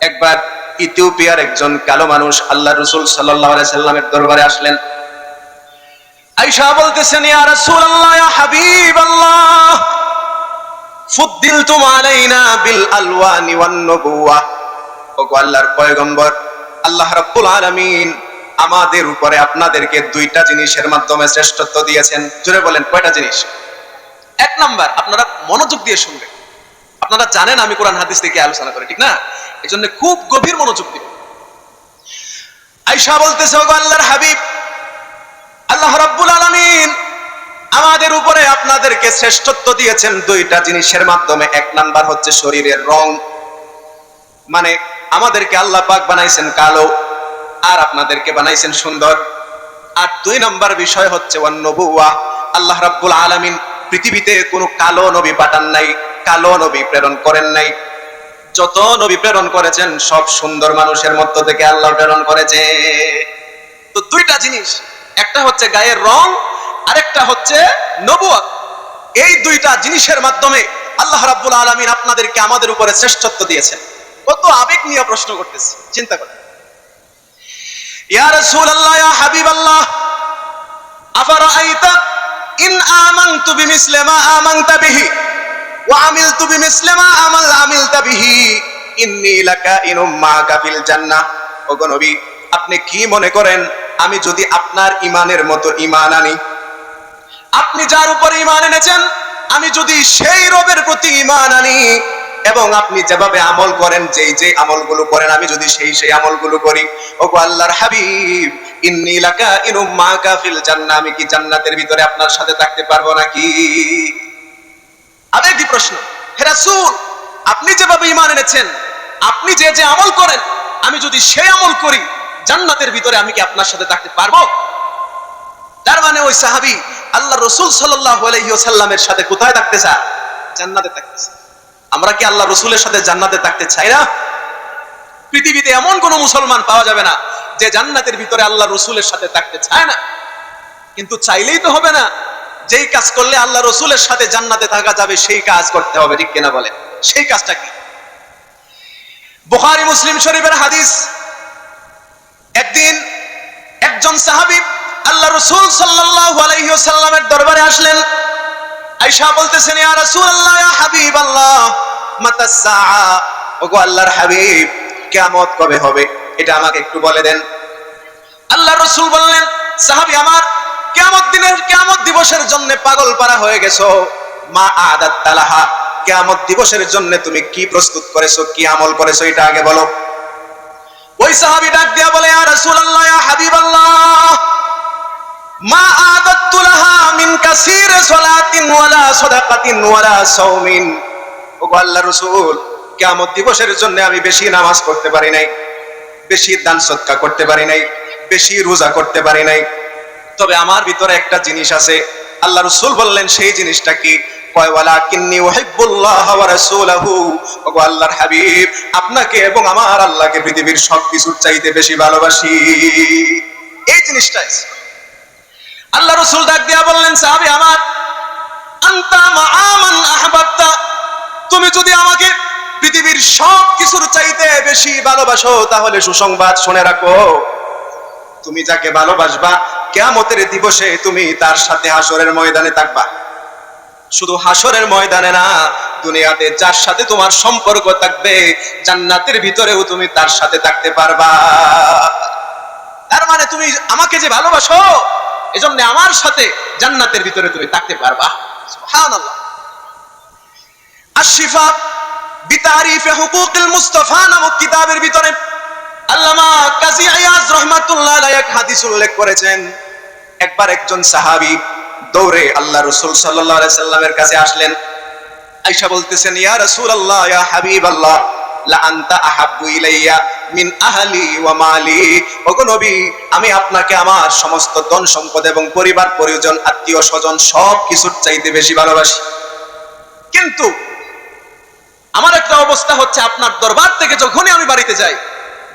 একবার ইথিওপিয়ার একজন কালো মানুষ আল্লাহ রসুল সাল্লাহ সাল্লামের দরবারে আসলেন। আইসা বলতেছেন বিল পয়গম্বর, আল্লাহ রাব্বুল আলামিন আমাদের উপরে আপনাদেরকে দুইটা জিনিসের মাধ্যমে শ্রেষ্ঠত্ব দিয়েছেন। জোরে বলেন, কয়টা জিনিস? এক নাম্বার, আপনারা মনোযোগ দিয়ে শুনবেন। আপনারা জানেন আমি কোরআন হাদিস থেকে আলোচনা করি, ঠিক না? এই জন্য খুব গভীর মনোযোগ দিবেন। আইসা বলতেছে আল্লাহর হাবিব, আল্লাহ রাব্বুল আলামিন আমাদের উপরে আপনাদেরকে শ্রেষ্ঠত্ব দিয়েছেন দুইটা জিনিসের মাধ্যমে। এক নাম্বার হচ্ছে শরীরের রং। মানে আমাদেরকে আল্লাহ পাক বানাইছেন কালো, আর আপনাদেরকে বানাইছেন সুন্দর। আর দুই নাম্বার বিষয় হচ্ছে নবুয়া আল্লাহ রাব্বুল আলামিন পৃথিবীতে কোনো কালো নবী পাঠান নাই। কালো নবী প্রেরণ করেন নাই। যত নবী প্রেরণ করেছেন, সব সুন্দর মানুষের মধ্য থেকে আল্লাহ প্রেরণ করেছে। তো দুইটা জিনিস, একটা হচ্ছে গায়ের রং, আরেকটা হচ্ছে নবুয়াত এই দুইটা জিনিসের মাধ্যমে আল্লাহ রাব্বুল আলামিন আপনাদেরকে আমাদের উপরে শ্রেষ্ঠত্ব দিয়েছেন। কত আবেগ নিয়ে প্রশ্ন করতেছি, চিন্তা করেন। ইয়া রাসূলুল্লাহ, ইয়া হাবিবাল্লাহ আফারাআইতা ইন আমানতু বিমিসলি মা আমানতা বিহি? ওয়া আপনি কি মনে করেন, আমি যদি আপনার ইমানের মতো ইমান আনি? আপনি যার উপর ইমান এনেছেন, আমি যদি সেই রবের প্রতি ইমান আনি? এবং আপনি যেভাবে আমল করেন, যেই যে আমলগুলো করেন, আমি যদি সেই সেই আমলগুলো করি, ওগো আল্লাহর হাবিব, ইন্নী লাকা মা কাফিল আমি কি জান্নাতের ভিতরে আপনার সাথে থাকতে পারব নাকি? আরেকটি প্রশ্ন। হে রাসূল, আপনি যেভাবে ইমান এনেছেন, আপনি যে যে আমল করেন, আমি যদি সেই আমল করি, জান্নাতের ভিতরে আমি কি আপনার সাথে থাকতে পারব? তার মানে ওই সাহাবি আল্লাহ রসুল সাল্লাহ সাথে কোথায় থাকতে চায়? জান্নাতে থাকতে আমরা কি আল্লাহ রসুলের সাথে জান্নাতে থাকতে চাই না? পৃথিবীতে এমন কোন মুসলমান পাওয়া যাবে না, যে জান্নাতের ভিতরে আল্লাহ রসুলের সাথে থাকতে চায় না। কিন্তু চাইলেই তো হবে না। যেই কাজ করলে আল্লাহ রসুলের সাথে জান্নাতে থাকা যাবে, সেই কাজ করতে হবে, ঠিক কিনা বলে সেই কাজটা কি? বুখারি, মুসলিম শরীফের হাদিস, একদিন একজন সাহাবি আল্লাহ রসুল সাল্লাল্লাহু আলাইহি দরবারে আসলেন। আয়েশা বলতেছেন, ইয়া রাসূলুল্লাহ, ইয়া হাবিবাল্লাহ, মাতা সাআ। ওগো আল্লাহর হাবিব, কিয়ামত কবে হবে? এটা আমাকে একটু বলে দেন। আল্লাহ রসুল বললেন, সাহাবি আমার কিয়ামত দিনের কিয়ামত দিবসের জন্য পাগল পারা হয়ে গেছো? মা আদাত তালাহা দিবসের জন্য তুমি কি প্রস্তুত করেছ? কি আমল করেছ? এটা আগে বলো। ওই ডাক দিয়া বলে মা আদাত্তু লাহা মিন কাসীর সালাতিন ওয়ালা সাদাকাতিন ওয়ালা সাওমিন। আল্লাহ দিবসের জন্য আমি বেশি নামাজ পড়তে পারি নাই, বেশি দান সদকা করতে পারি নাই, বেশি রোজা করতে পারি নাই। তবে আমার ভিতরে একটা জিনিস আছে। আল্লাহ রসুল বললেন, সেই জিনিসটা কি? আপনাকে এবং আমার আল্লাহকে পৃথিবীর সব কিছুর চাইতে বেশি ভালোবাসি। এই জিনিসটাই আল্লাহ রসুল ডাক দিয়া বললেন, সাহাবী আমার তুমি যদি আমাকে পৃথিবীর সব কিছুর চাইতে বেশি ভালোবাসো, তাহলে সুসংবাদ শুনে রাখো। তুমি যাকে ভালোবাসবা, কেয়ামতের দিবসে তুমি তার সাথে হাসরের ময়দানে থাকবা। শুধু হাসরের ময়দানে না, দুনিয়াতে যার সাথে তোমার সম্পর্ক থাকবে, জান্নাতের ভিতরেও তুমি তার সাথে থাকতে পারবা। তার মানে তুমি আমাকে যে ভালোবাসো, এজন্য আমার সাথে জান্নাতের ভিতরে তুমি থাকতে পারবা। সুবহানাল্লাহ। আশিফা বিতারিফে হুকুকিল মুস্তাফা নামক কিতাবের ভিতরে আল্লামা কাজী আয়াজ রহমাতুল্লাহ এক হাদিস উল্লেখ করেছেন, একবার একজন সাহাবী দৌড়ে আল্লাহ রাসূল আলাইহি সাল্লামের কাছে আসলেন। আয়েশা বলতেছেন, ইয়া রাসূলুল্লাহ, ইয়া হাবিবাল্লাহ লা আনতা আহাব্বু ইলাইয়া আহলি ওয়া মালি। ওগো নবী, আমি আপনাকে আমার সমস্ত ধন সম্পদ এবং পরিবার, পরিজন, আত্মীয় স্বজন সব কিছুর চাইতে বেশি ভালোবাসি। কিন্তু আমার একটা অবস্থা হচ্ছে, আপনার দরবার থেকে যখনই আমি বাড়িতে যাই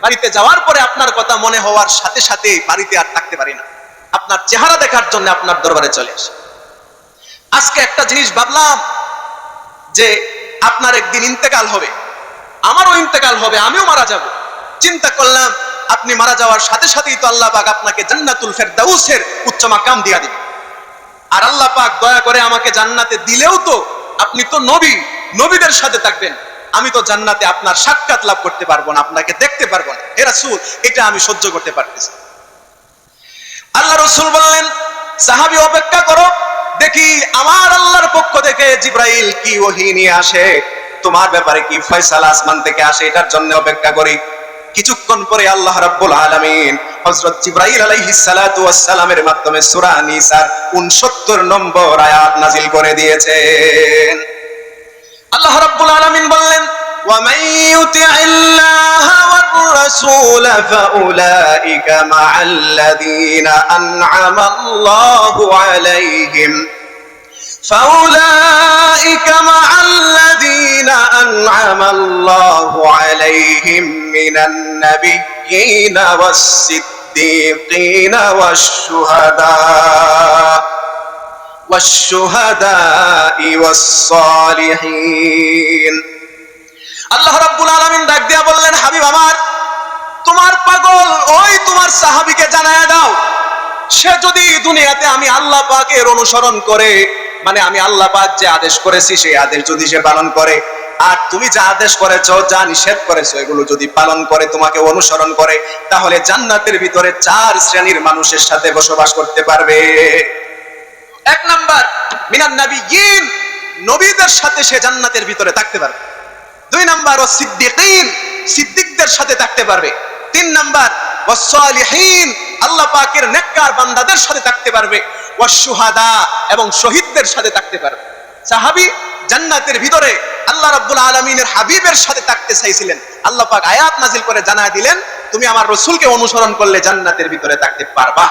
বাড়িতে যাওয়ার পরে আপনার কথা মনে হওয়ার সাথে সাথে বাড়িতে আর থাকতে পারি না। আপনার চেহারা দেখার জন্য আপনার দরবারে চলে আসে। আজকে একটা জিনিস ভাবলাম যে আপনার একদিন ইন্তেকাল হবে। আমারও ইন্তেকাল হবে, আমিও মারা যাব। চিন্তা করলাম আপনি মারা যাওয়ার সাথে সাথেই তো আল্লাহ পাক আপনাকে জান্নাতুল ফেরদাউসের উচ্চ মাকাম দিয়া দিবে। আর আল্লাহ পাক দয়া করে আমাকে জান্নাতে দিলেও তো আপনি তো নবী, নবীদের সাথে থাকবেন। আমি তো জান্নাতে আপনার সাক্ষাৎ লাভ করতে পারব না, আপনাকে দেখতে পারব না। এ রাসূল, এটা আমি সহ্য করতে পারতেছি আল্লাহ রসুল বললেন, সাহাবি, অপেক্ষা করো, দেখি আমার আল্লাহর পক্ষ থেকে জিব্রাইল কি ওহি নিয়ে আসে, তোমার ব্যাপারে কি ফয়সালা আসমান থেকে আসে, এটার জন্য অপেক্ষা করি। কিছুক্ষণ পরে আল্লাহ রাব্বুল আলামিন হযরত জিব্রাইল আলাইহিস সালাতু ওয়াস সালামের মাধ্যমে সূরা নিসার 69 নম্বর আয়াত নাজিল করে দিয়েছেন। আল্লাহ রাব্বুল আলামিন বললেন ومن يطع الله والرسول فأولئك مع الذين أنعم الله عليهم فأولئك مع الذين أنعم الله عليهم من النبيين والصديقين والشهداء والشهداء والصالحين আল্লাহ রাব্বুল আলামিন ডাক দিয়া বললেন হাবিব আমার তোমার পাগল ওই তোমার সাহাবীকে জানায়া দাও সে যদি দুনিয়াতে আমি আল্লাহ পাকের অনুসরণ করে মানে আমি আল্লাহ পাক যে আদেশ করেছি সেই আদেশ যদি সে পালন করে আর তুমি যা আদেশ করেছো যা নিষেধ করেছো এগুলো যদি পালন করে তোমাকে অনুসরণ করে তাহলে জান্নাতের ভিতরে চার শ্রেণীর মানুষের সাথে বসবাস করতে পারবে এক নাম্বার, মিনান নাবিয়িন নবীদের সাথে সে জান্নাতের ভিতরে থাকতে পারবে। দুই নাম্বার, ও সিদ্দিকিন, সিদ্দিকদের সাথে থাকতে পারবে। তিন নাম্বার, ও সালিহিন, আল্লাহ পাকের নেককার বান্দাদের সাথে থাকতে পারবে। ও সুহাদা এবং শহীদদের সাথে থাকতে পারবে। সাহাবী জান্নাতের ভিতরে আল্লাহ রাব্বুল আলামিনের হাবিবের সাথে থাকতে চাইছিলেন। আল্লাহ পাক আয়াত নাজিল করে জানায় দিলেন, তুমি আমার রসূলকে অনুসরণ করলে জান্নাতের ভিতরে থাকতে পারবা।